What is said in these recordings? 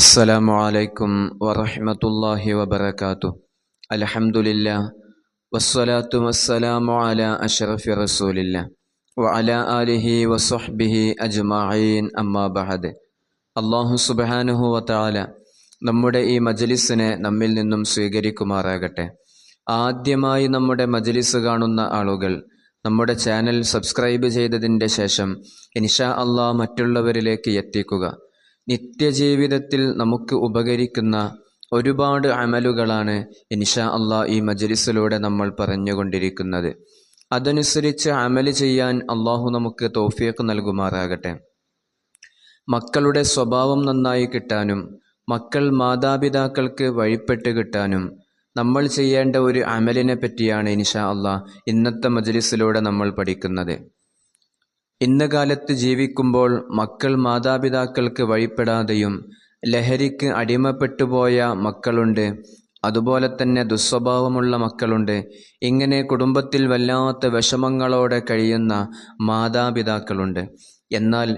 അസ്സലാമു അലൈക്കും വറഹ്മത്തുള്ളാഹി വബറകാതു അൽഹംദുലില്ലാ വസ്സലാത്തു വസ്സലാമു അലാ അഷ്റഫി റസൂലില്ല വഅലാ ആലിഹി വസ്വഹ്ബിഹി അജ്മഈൻ. അമ്മാ ബഅദ്. അല്ലാഹു സുബ്ഹാനഹു വതആല നമ്മുടെ ഈ മജ്ലിസിനെ നമ്മിൽ നിന്നും സ്വീകരിക്കുമാറാകട്ടെ. ആദ്യമായി നമ്മുടെ മജ്ലിസ് കാണുന്ന ആളുകൾ നമ്മുടെ ചാനൽ സബ്സ്ക്രൈബ് ചെയ്തതിന്റെ ശേഷം ഇൻഷാ അല്ലാഹ് മറ്റുള്ളവരിലേക്ക് എത്തിക്കുക. നിത്യജീവിതത്തിൽ നമുക്ക് ഉപകരിക്കുന്ന ഒരുപാട് അമലുകളാണ് ഇൻഷാ അള്ളാഹ് ഈ മജലിസിലൂടെ നമ്മൾ പറഞ്ഞുകൊണ്ടിരിക്കുന്നത്. അതനുസരിച്ച് അമൽ ചെയ്യാൻ അള്ളാഹു നമുക്ക് തോഫിയൊക്കെ നൽകുമാറാകട്ടെ. മക്കളുടെ സ്വഭാവം നന്നായി കിട്ടാനും മക്കൾ മാതാപിതാക്കൾക്ക് വഴിപ്പെട്ട് കിട്ടാനും നമ്മൾ ചെയ്യേണ്ട ഒരു അമലിനെ പറ്റിയാണ് ഇൻഷാ അള്ളാഹ് ഇന്നത്തെ മജലിസിലൂടെ നമ്മൾ പഠിക്കുന്നത്. ഇന്ന കാലത്ത് ജീവിക്കുമ്പോൾ മക്കൾ മാതാപിതാക്കൾക്ക് വഴിപ്പെടാതെയും ലഹരിക്ക് അടിമപ്പെട്ടുപോയ മക്കളുണ്ട്. അതുപോലെ തന്നെ ദുസ്വഭാവമുള്ള മക്കളുണ്ട്. ഇങ്ങനെ കുടുംബത്തിൽ വല്ലാത്ത വിഷമങ്ങളോടെ കഴിയുന്ന മാതാപിതാക്കളുണ്ട്. എന്നാൽ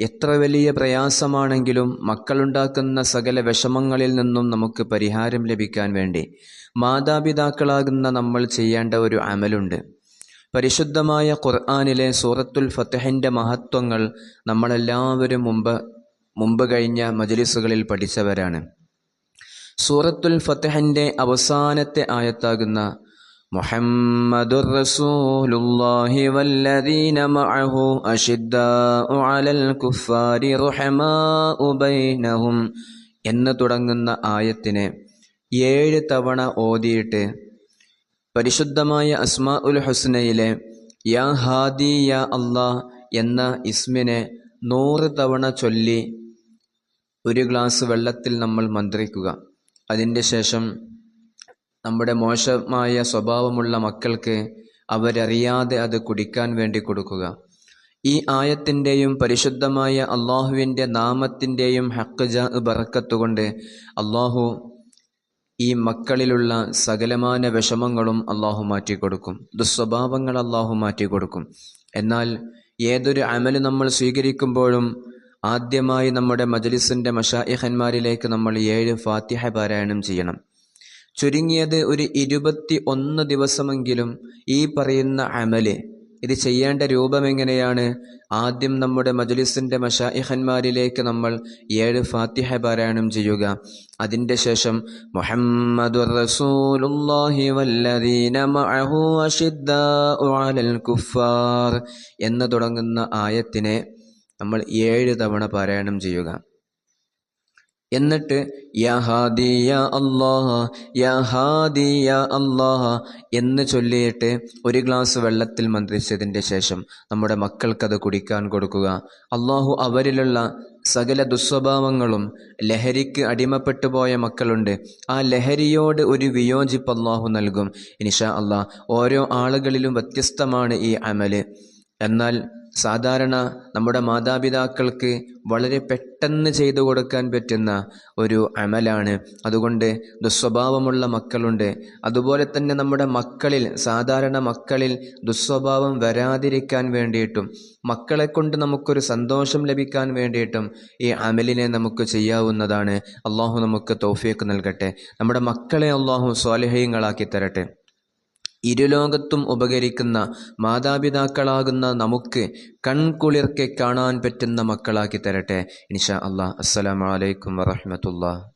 എത്ര വലിയ പ്രയാസമാണെങ്കിലും മക്കളുണ്ടാക്കുന്ന സകല വിഷമങ്ങളിൽ നിന്നും നമുക്ക് പരിഹാരം ലഭിക്കാൻ വേണ്ടി മാതാപിതാക്കളാകുന്ന നമ്മൾ ചെയ്യേണ്ട ഒരു അമലുണ്ട്. പരിശുദ്ധമായ ഖുർആാനിലെ സൂറത്തുൽ ഫത്തഹിന്റെ മഹത്വങ്ങൾ നമ്മളെല്ലാവരും മുമ്പ് മുമ്പ് കഴിഞ്ഞ മജലിസുകളിൽ പഠിച്ചവരാണ്. സൂറത്തുൽ ഫത്തഹിന്റെ അവസാനത്തെ ആയത്താകുന്ന മുഹമ്മദുർ വല്ലദീന മഅഹു അലൽ കുഫാരി ബൈനഹും എന്ന് തുടങ്ങുന്ന ആയത്തിനെ ഏഴ് തവണ ഓതിയിട്ട് പരിശുദ്ധമായ അസ്മാ ഉൽ ഹുസ്നയിലെ യാ ഹാദി യാ അള്ളാ എന്ന ഇസ്മിനെ നൂറ് തവണ ചൊല്ലി ഒരു ഗ്ലാസ് വെള്ളത്തിൽ നമ്മൾ മന്ത്രിക്കുക. അതിന്റെ ശേഷം നമ്മുടെ മോശമായ സ്വഭാവമുള്ള മക്കൾക്ക് അവരറിയാതെ അത് കുടിക്കാൻ വേണ്ടി കൊടുക്കുക. ഈ ആയത്തിന്റെയും പരിശുദ്ധമായ അള്ളാഹുവിന്റെ നാമത്തിന്റെയും ഹക്ക് ജ ബറക്കത്തുകൊണ്ട് അള്ളാഹു ഈ മക്കളിലുള്ള സകലമാന വിഷമങ്ങളും അള്ളാഹു മാറ്റിക്കൊടുക്കും. ദുസ്വഭാവങ്ങൾ അള്ളാഹു മാറ്റിക്കൊടുക്കും. എന്നാൽ ഏതൊരു അമൽ നമ്മൾ സ്വീകരിക്കുമ്പോഴും ആദ്യമായി നമ്മുടെ മജലിസിന്റെ മഷായിഹന്മാരിലേക്ക് നമ്മൾ ഏഴ് ഫാത്തിഹ പാരായണം ചെയ്യണം. ചുരുങ്ങിയത് ഒരു ഇരുപത്തി ഒന്ന് ദിവസമെങ്കിലും ഈ പറയുന്ന അമൽ ഇത് ചെയ്യേണ്ട രൂപം എങ്ങനെയാണ്? ആദ്യം നമ്മുടെ മജുലിസിന്റെ മഷായിഹന്മാരിലേക്ക് നമ്മൾ ഏഴ് ഫാത്തിഹ പാരായണം ചെയ്യുക. അതിന്റെ ശേഷം മുഹമ്മദ് റസൂലുല്ലാഹി വല്ലദീന മഅഹു അലൽ കുഫാർ എന്ന് തുടങ്ങുന്ന ആയത്തിനെ നമ്മൾ ഏഴ് തവണ പാരായണം ചെയ്യുക. എന്നിട്ട് യഹാദിയ അള്ളാഹ യഹാദിയ അല്ലാഹ എന്ന് ചൊല്ലിയിട്ട് ഒരു ഗ്ലാസ് വെള്ളത്തിൽ മന്ത്രിച്ചതിന്റെ ശേഷം നമ്മുടെ മക്കൾക്കത് കുടിക്കാൻ കൊടുക്കുക. അള്ളാഹു അവരിലുള്ള സകല ദുസ്വഭാവങ്ങളും ലഹരിക്ക് അടിമപ്പെട്ടു പോയ മക്കളുണ്ട്. ആ ലഹരിയോട് ഒരു വിയോജിപ്പ് അള്ളാഹു നൽകും. ഇനിഷാ അള്ളാഹ് ഓരോ ആളുകളിലും വ്യത്യസ്തമാണ് ഈ അമൽ. എന്നാൽ സാധാരണ നമ്മുടെ മാതാപിതാക്കൾക്ക് വളരെ പെട്ടെന്ന് ചെയ്തു കൊടുക്കാൻ പറ്റുന്ന ഒരു അമലാണ്. അതുകൊണ്ട് ദുസ്വഭാവമുള്ള മക്കളുണ്ട്. അതുപോലെ തന്നെ നമ്മുടെ മക്കളിൽ സാധാരണ മക്കളിൽ ദുസ്വഭാവം വരാതിരിക്കാൻ വേണ്ടിയിട്ടും മക്കളെ കൊണ്ട് നമുക്കൊരു സന്തോഷം ലഭിക്കാൻ വേണ്ടിയിട്ടും ഈ അമലിനെ നമുക്ക് ചെയ്യാവുന്നതാണ്. അള്ളാഹു നമുക്ക് തോഫിയൊക്കെ നൽകട്ടെ. നമ്മുടെ മക്കളെ അള്ളാഹു സ്വാലഹ്യങ്ങളാക്കി തരട്ടെ. ഇരുലോകത്തും ഉപകരിക്കുന്ന മാതാപിതാക്കളാകുന്ന നമുക്ക് കൺകുളിർക്കെ കാണാൻ പറ്റുന്ന മക്കളാക്കി തരട്ടെ. ഇൻഷാ അള്ളാഹ് അസ്സലാമലൈക്കും വറഹമത്തുള്ള